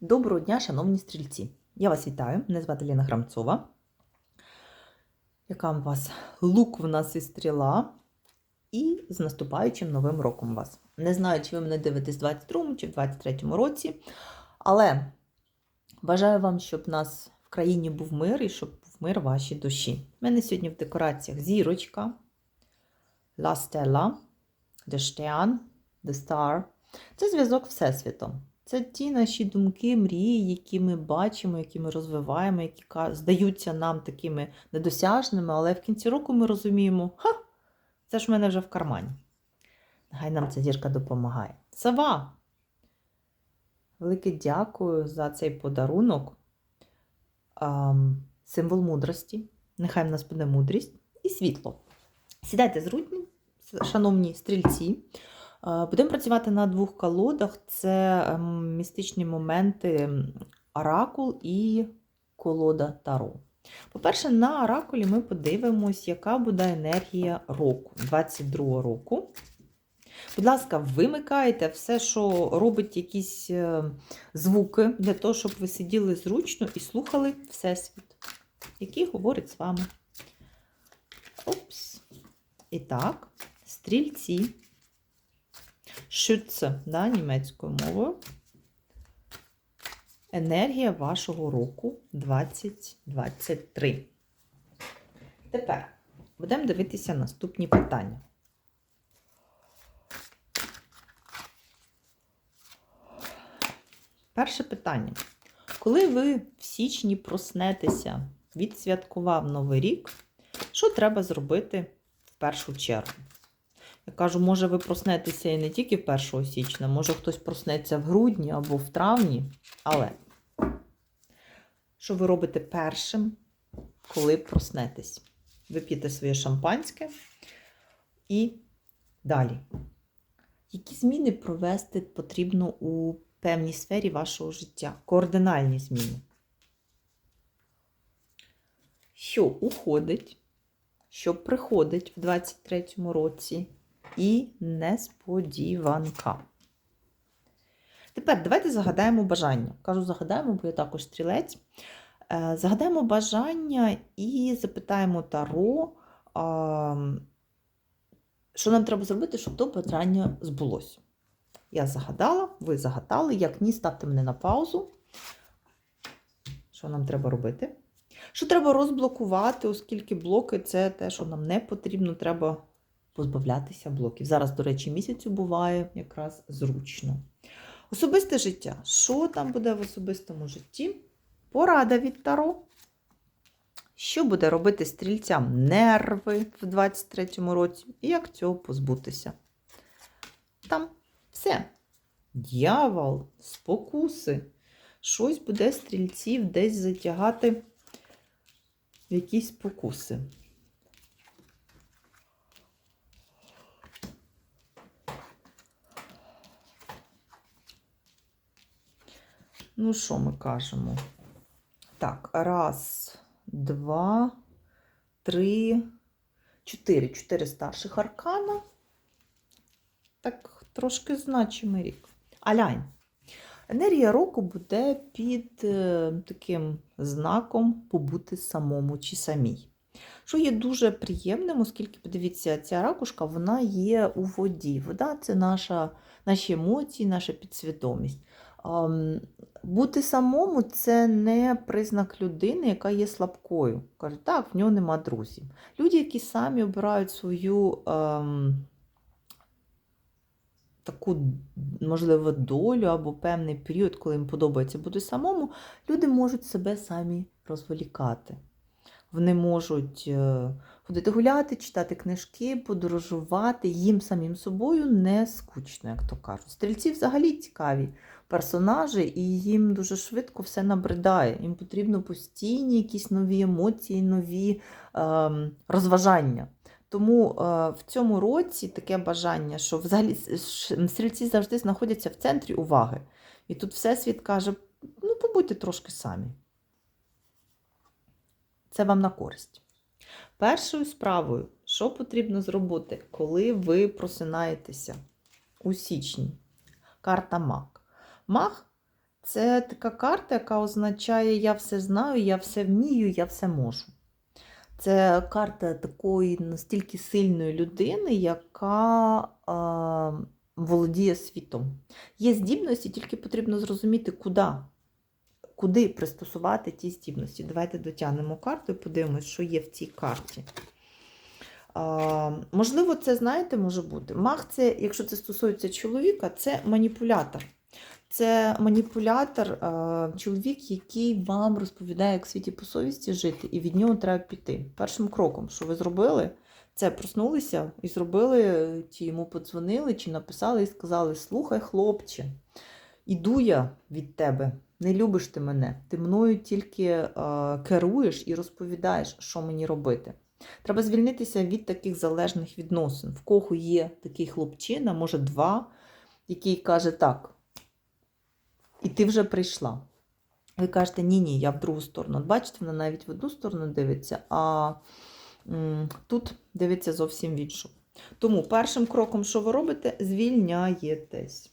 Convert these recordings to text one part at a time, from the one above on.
Доброго дня, шановні стрільці! Я вас вітаю, мене звати Ліна Грамцова. Яка у вас лук в нас і стріла. І з наступаючим новим роком вас. Не знаю, чи ви мене дивитесь в 22-му чи в 23-му році, але бажаю вам, щоб в нас в країні був мир і щоб був мир вашій душі. У мене сьогодні в декораціях зірочка, La Stella, The Stern, The Star. Це зв'язок Всесвітом. Це ті наші думки, мрії, які ми бачимо, які ми розвиваємо, які здаються нам такими недосяжними, але в кінці року ми розуміємо, ха, це ж в мене вже в кармані. Нехай нам ця зірка допомагає. Сава! Велике дякую за цей подарунок. Символ мудрості. Нехай в нас буде мудрість і світло. Сідайте зручні, шановні стрільці. Е, Будемо працювати на двох колодах. Це ем, містичні моменти оракул і колода Таро. По-перше, на оракулі ми подивимось, яка буде енергія року 22 року. Будь ласка, вимикайте все, що робить якісь е, звуки, для того, щоб ви сиділи зручно і слухали Всесвіт, який говорить з вами. Опс. І так, стрільці. Schütze, да, німецькою мовою. Енергія вашого року 2023. Тепер будемо дивитися наступні питання. Перше питання. Коли ви в січні проснетеся, відсвяткував Новий рік, що треба зробити в першу чергу? Я кажу, може, ви проснетеся і не тільки 1 січня, може хтось проснеться в грудні або в травні. Але що ви робите першим, коли проснетесь? Ви п'єте своє шампанське і далі. Які зміни провести потрібно у певній сфері вашого життя? Координальні зміни. Що уходить, що приходить в 23-му році? І несподіванка. Тепер давайте загадаємо бажання. Кажу, загадаємо, бо я також стрілець. Е, Загадаємо бажання і запитаємо Таро, що нам треба зробити, щоб то бажання збулося. Я загадала, ви загадали. Як ні, ставте мене на паузу. Що нам треба робити? Що треба розблокувати, оскільки блоки це те, що нам не потрібно, треба позбавлятися блоків. Зараз, до речі, місяцю буває якраз зручно. Особисте життя. Що там буде в особистому житті? Порада від Таро. Що буде робити стрільцям нерви в 23-му році? І як цього позбутися? Там все. Дьявол, спокуси. Щось буде стрільців десь затягати в якісь спокуси. Ну, що ми кажемо? Так, раз, два, три, чотири. Чотири старших аркана. Так, трошки значимий рік. Алянь. Енергія року буде під е, таким знаком побути самому чи самій. Що є дуже приємним, оскільки, подивіться, ця ракушка вона є у воді. Вода це наша, наші емоції, наша підсвідомість. Бути самому це не признак людини, яка є слабкою. Каже, так, в нього нема друзів. Люди, які самі обирають свою ем, таку, можливо, долю або певний період, коли їм подобається бути самому, люди можуть себе самі розволікати. Вони можуть е, ходити гуляти, читати книжки, подорожувати, їм самим собою не скучно, як то кажуть. Стрільці взагалі цікаві персонажі, і їм дуже швидко все набридає. Їм потрібно постійні якісь нові емоції, нові ем, розважання. Тому е, в цьому році таке бажання, що взагалі стрільці завжди знаходяться в центрі уваги. І тут Всесвіт каже: ну, побудьте трошки самі. Це вам на користь. Першою справою, що потрібно зробити, коли ви просинаєтеся у січні? Карта Маг. Маг це така карта, яка означає Я все знаю, я все вмію, я все можу. Це карта такої настільки сильної людини, яка а, володіє світом. Є здібності, тільки потрібно зрозуміти, куди. Куди пристосувати ті здібності. Давайте дотягнемо карту і подивимось, що є в цій карті. А, можливо, це, знаєте, може бути. Маг, це, якщо це стосується чоловіка, це маніпулятор. Це маніпулятор, чоловік, який вам розповідає, як в світі по совісті жити, і від нього треба піти. Першим кроком, що ви зробили, це проснулися і зробили, чи йому подзвонили, чи написали і сказали: Слухай, хлопче, іду я від тебе, не любиш ти мене. Ти мною тільки а, керуєш і розповідаєш, що мені робити. Треба звільнитися від таких залежних відносин. В кого є такий хлопчина, може два, який каже так. І ти вже прийшла. Ви кажете, ні-ні, я в другу сторону. От бачите, вона навіть в одну сторону дивиться, а м, тут дивиться зовсім в іншу. Тому першим кроком, що ви робите, звільняєтесь.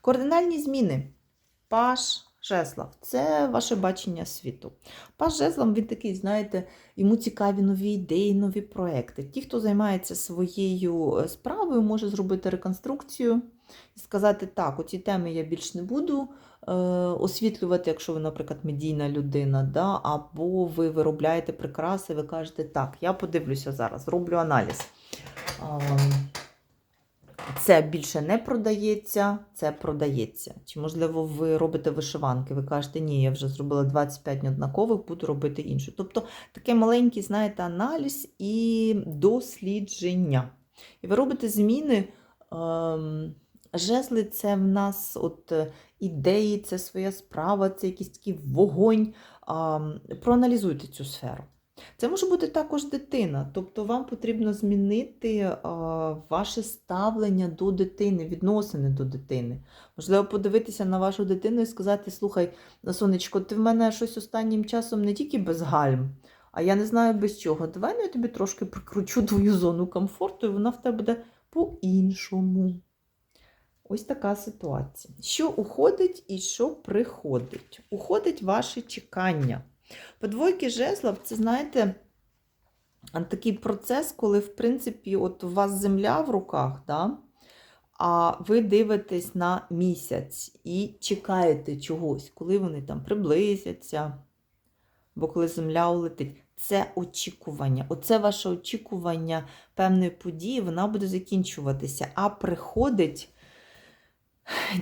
Кардинальні зміни. Паш Жезлов це ваше бачення світу. Паш Жезлов, він такий, знаєте, йому цікаві нові ідеї, нові проекти. Ті, хто займається своєю е, справою, може зробити реконструкцію і сказати, так, оці теми я більш не буду е, освітлювати, якщо ви, наприклад, медійна людина, да? або ви виробляєте прикраси, ви кажете, так, я подивлюся зараз, роблю аналіз. Це більше не продається, це продається. Чи, можливо, ви робите вишиванки, ви кажете, ні, я вже зробила 25 однакових, буду робити іншу. Тобто такий маленький, знаєте, аналіз і дослідження. І ви робите зміни. Ем, Жезли це в нас от е, ідеї, це своя справа, це якийсь такий вогонь. Проаналізуйте цю сферу. Це може бути також дитина, тобто вам потрібно змінити а, ваше ставлення до дитини, відносини до дитини. Можливо, подивитися на вашу дитину і сказати: слухай, сонечко, ти в мене щось останнім часом не тільки без гальм, а я не знаю без чого. Давай я тобі трошки прикручу твою зону комфорту, і вона в тебе буде по-іншому. Ось така ситуація. Що уходить і що приходить? Уходить ваше чекання. По двойки жезлов, це, знаєте, такий процес, коли, в принципі, от у вас земля в руках, да? а ви дивитесь на місяць і чекаєте чогось, коли вони там приблизяться, бо коли земля улетить. Це очікування. Оце ваше очікування певної події, вона буде закінчуватися. А приходить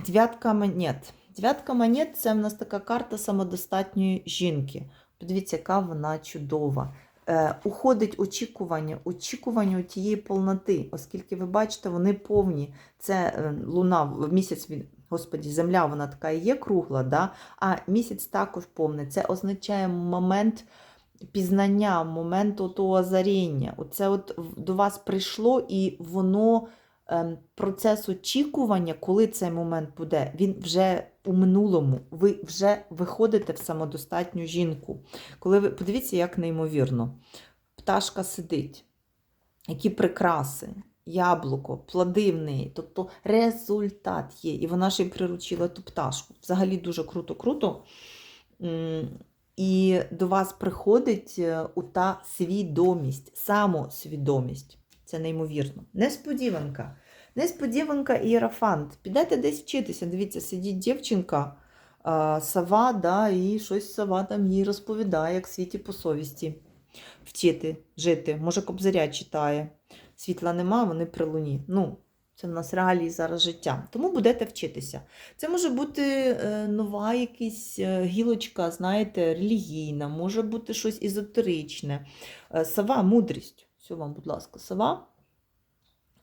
дев'ятка монет. Дев'ятка монет це в нас така карта самодостатньої жінки. Подивіться, яка вона чудова. Е, Уходить очікування, очікування тієї повноти, оскільки ви бачите, вони повні. Це е, луна, місяць, він, господі, земля, вона така і є кругла, да? а місяць також повний. Це означає момент пізнання, момент того озаріння. Оце от до вас прийшло і воно. Ем, Процес очікування, коли цей момент буде, він вже у минулому. Ви вже виходите в самодостатню жінку. Коли ви подивіться, як неймовірно. Пташка сидить, які прикраси, яблуко, плоди в неї. Тобто результат є. І вона ще й приручила ту пташку. Взагалі дуже круто-круто. І до вас приходить е, та свідомість, самосвідомість. Це неймовірно. Несподіванка. Несподіванка ієрофант. Підете десь вчитися. Дивіться, сидить дівчинка, сова, да, і щось сова там їй розповідає, як світі по совісті. Вчити, жити. Може, кобзаря читає. Світла нема, вони при луні. Ну, це в нас реалії зараз життя. Тому будете вчитися. Це може бути е, нова якась е, гілочка, знаєте, релігійна, може бути щось езотеричне. Е, Сова, мудрість. Все вам, будь ласка, сова.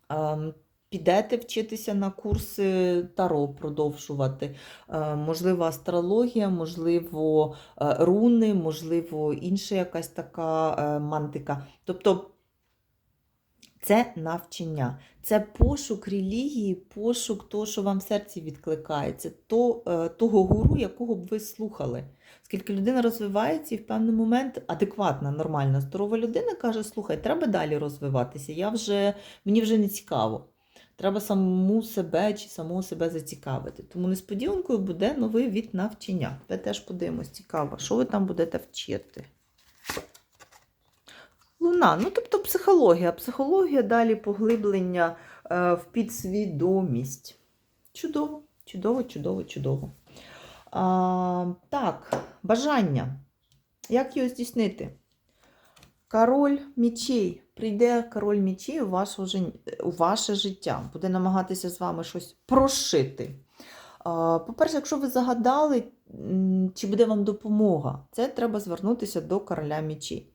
Ем, Підете вчитися на курси таро продовжувати. Е, Можливо, астрологія, можливо, е, руни, можливо, інша якась така е, мантика. Тобто це навчання, це пошук релігії, пошук того, що вам в серці відкликається, то, е, того гуру, якого б ви слухали. Оскільки людина розвивається і в певний момент адекватна, нормальна, здорова людина каже: слухай, треба далі розвиватися, я вже, мені вже не цікаво. Треба саму себе чи самого себе зацікавити. Тому несподіванкою буде новий від навчання. Ви теж подивимось, цікаво, що ви там будете вчити. Луна, ну тобто психологія. Психологія далі поглиблення е, в підсвідомість. Чудово, чудово, чудово, чудово. А, так, бажання. Як його здійснити? Король мічей. Прийде король мічей у, жин- у ваше життя. Буде намагатися з вами щось прошити. По-перше, якщо ви загадали, чи буде вам допомога, це треба звернутися до короля мічей.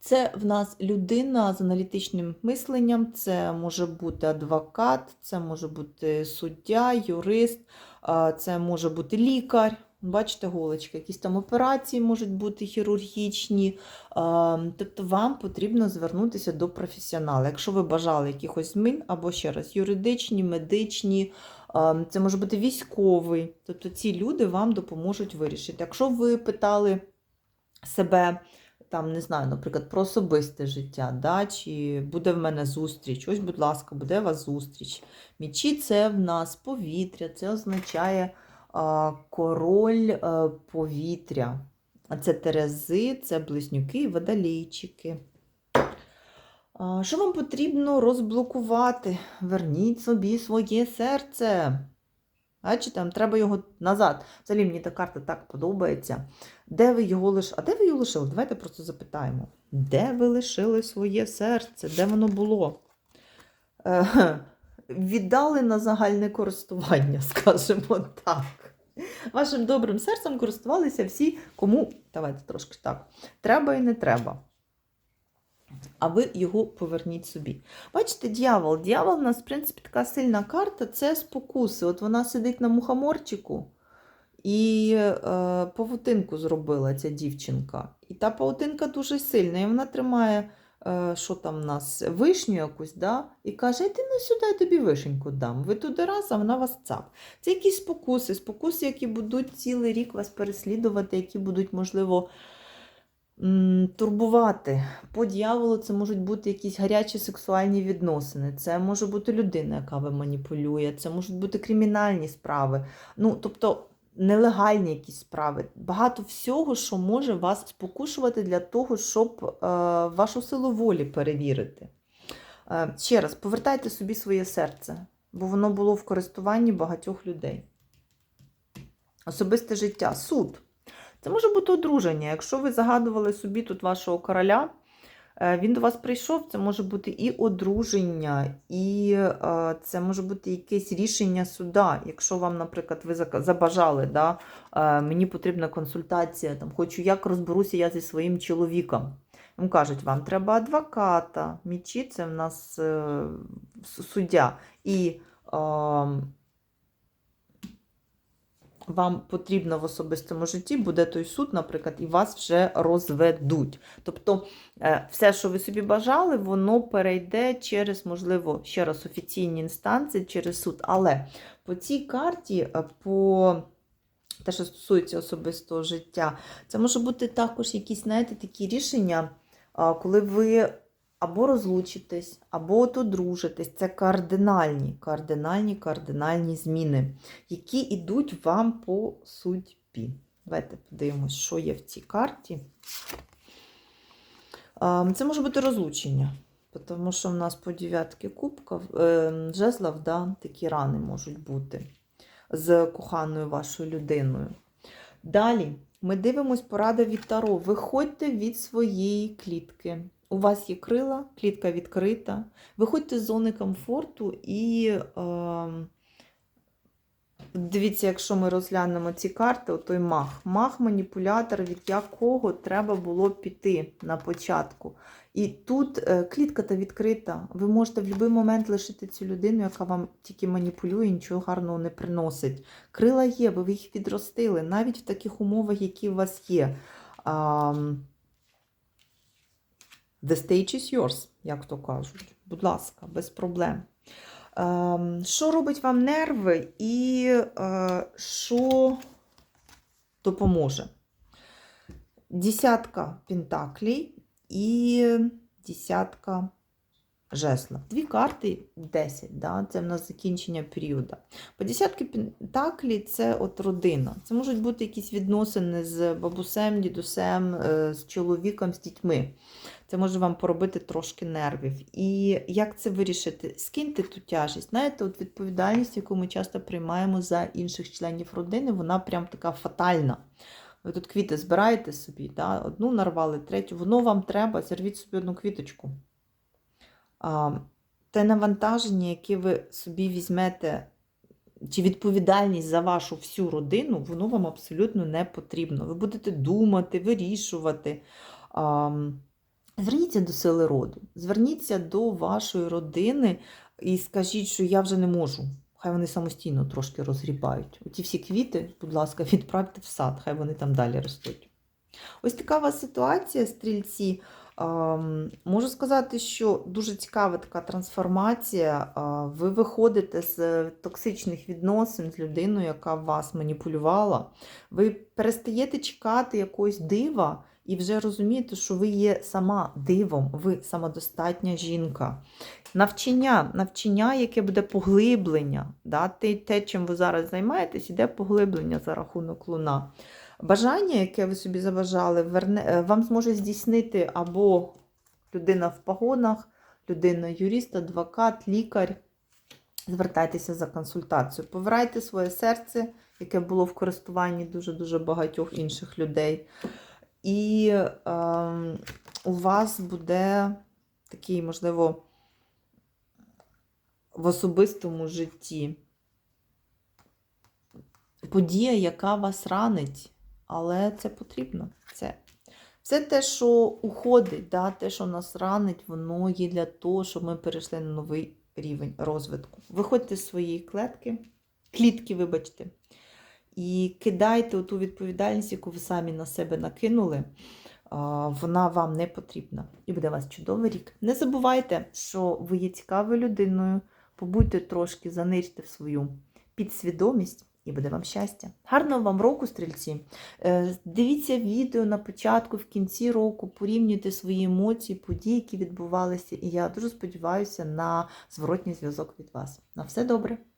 Це в нас людина з аналітичним мисленням, це може бути адвокат, це може бути суддя, юрист, це може бути лікар. Бачите, голочки, якісь там операції можуть бути хірургічні. Тобто вам потрібно звернутися до професіонала. Якщо ви бажали якихось змін, або ще раз, юридичні, медичні, це може бути військовий. Тобто ці люди вам допоможуть вирішити. Якщо ви питали себе, там, не знаю, наприклад, про особисте життя, да, чи буде в мене зустріч, ось, будь ласка, буде у вас зустріч. Мічі це в нас повітря, це означає а, король а, повітря. А це терези, це близнюки і водолійчики. А, Що вам потрібно розблокувати? Верніть собі своє серце. Бачите, треба його назад. Взагалі мені та карта так подобається. Де ви його лишили? А де ви його лишили? Давайте просто запитаємо. Де ви лишили своє серце? Де воно було? Е, віддали на загальне користування, скажімо так. Вашим добрим серцем користувалися всі, кому, давайте трошки так, треба і не треба. А ви його поверніть собі. Бачите, дьявол. Дьявол у нас, в принципі, така сильна карта це спокуси. От вона сидить на мухоморчику і е, павутинку зробила ця дівчинка. І та павутинка дуже сильна, і вона тримає, е, що там в нас, вишню якусь, да? і каже: йди ну сюди, я тобі вишеньку дам. Ви туди раз, а вона вас цап. Це якісь спокуси, спокуси, які будуть цілий рік вас переслідувати, які будуть, можливо, турбувати. По дьяволу це можуть бути якісь гарячі сексуальні відносини, це може бути людина, яка ви маніпулює, це можуть бути кримінальні справи. Ну, тобто нелегальні якісь справи. Багато всього, що може вас спокушувати для того, щоб е, вашу силу волі перевірити. Е, ще раз, повертайте собі своє серце, бо воно було в користуванні багатьох людей. Особисте життя, суд. Це може бути одруження. Якщо ви загадували собі тут вашого короля, е, він до вас прийшов, це може бути і одруження, і е, це може бути якесь рішення суда. Якщо вам, наприклад, ви забажали, да, е, мені потрібна консультація, там, хочу, як розберуся я зі своїм чоловіком. Вам кажуть, вам треба адвоката. Мічі це в нас суддя. І е, вам потрібно в особистому житті буде той суд, наприклад, і вас вже розведуть. Тобто е, все, що ви собі бажали, воно перейде через, можливо, ще раз офіційні інстанції, через суд. Але по цій карті, е, по те, що стосується особистого життя, це може бути також якісь, знаєте, такі рішення, коли ви або розлучитесь, або от одружитесь. Це кардинальні, кардинальні, кардинальні зміни, які йдуть вам по судьбі. Давайте подивимось, що є в цій карті. Це може бути розлучення, тому що в нас по дев'ятки кубків, е, жезлов, да, такі рани можуть бути з коханою вашою людиною. Далі ми дивимось поради від Таро. Виходьте від своєї клітки. У вас є крила, клітка відкрита. Виходьте з зони комфорту і е, дивіться, якщо ми розглянемо ці карти, той мах. Мах маніпулятор, від якого треба було піти на початку. І тут е, клітка та відкрита. Ви можете в будь-який момент лишити цю людину, яка вам тільки маніпулює, нічого гарного не приносить. Крила є, ви їх відростили, навіть в таких умовах, які у вас є. Um, the stage is yours, як то кажуть. Будь ласка, без проблем. Ем, що робить вам нерви і е, що допоможе? Десятка пентаклей і десятка жезла. Дві карти 10, да? це в нас закінчення періоду. По десятки пентаклі це от родина. Це можуть бути якісь відносини з бабусем, дідусем, е, з чоловіком, з дітьми. Це може вам поробити трошки нервів. І як це вирішити? Скиньте ту тяжість. Знаєте, от відповідальність, яку ми часто приймаємо за інших членів родини, вона прям така фатальна. Ви тут квіти збираєте собі, да? одну нарвали, третю, воно вам треба, зірвіть собі одну квіточку. А, те навантаження, яке ви собі візьмете, чи відповідальність за вашу всю родину, воно вам абсолютно не потрібно. Ви будете думати, вирішувати. А, Зверніться до сили роду, зверніться до вашої родини і скажіть, що я вже не можу. Хай вони самостійно трошки розгрібають. Оті всі квіти, будь ласка, відправте в сад, хай вони там далі ростуть. Ось така у вас ситуація, стрільці. Можу сказати, що дуже цікава така трансформація. Ви виходите з токсичних відносин з людиною, яка вас маніпулювала. Ви перестаєте чекати якогось дива і вже розумієте, що ви є сама дивом, ви самодостатня жінка. Навчання, навчання, яке буде поглиблення. Да? Те, чим ви зараз займаєтесь, іде поглиблення за рахунок луна. Бажання, яке ви собі заважали, е, вам зможе здійснити або людина в погонах, людина юрист, адвокат, лікар. Звертайтеся за консультацією. Повирайте своє серце, яке було в користуванні дуже-дуже багатьох інших людей. І е, у вас буде такий, можливо, в особистому житті подія, яка вас ранить, але це потрібно. Це все те, що уходить, да, те, що нас ранить, воно є для того, щоб ми перейшли на новий рівень розвитку. Виходьте з своєї клетки, клітки, вибачте, і кидайте ту відповідальність, яку ви самі на себе накинули. Вона вам не потрібна. І буде у вас чудовий рік. Не забувайте, що ви є цікавою людиною. Побудьте трошки, занирте в свою підсвідомість. І буде вам щастя. Гарного вам року, стрільці. Е, Дивіться відео на початку, в кінці року, порівнюйте свої емоції, події, які відбувалися. І я дуже сподіваюся на зворотній зв'язок від вас. На все добре!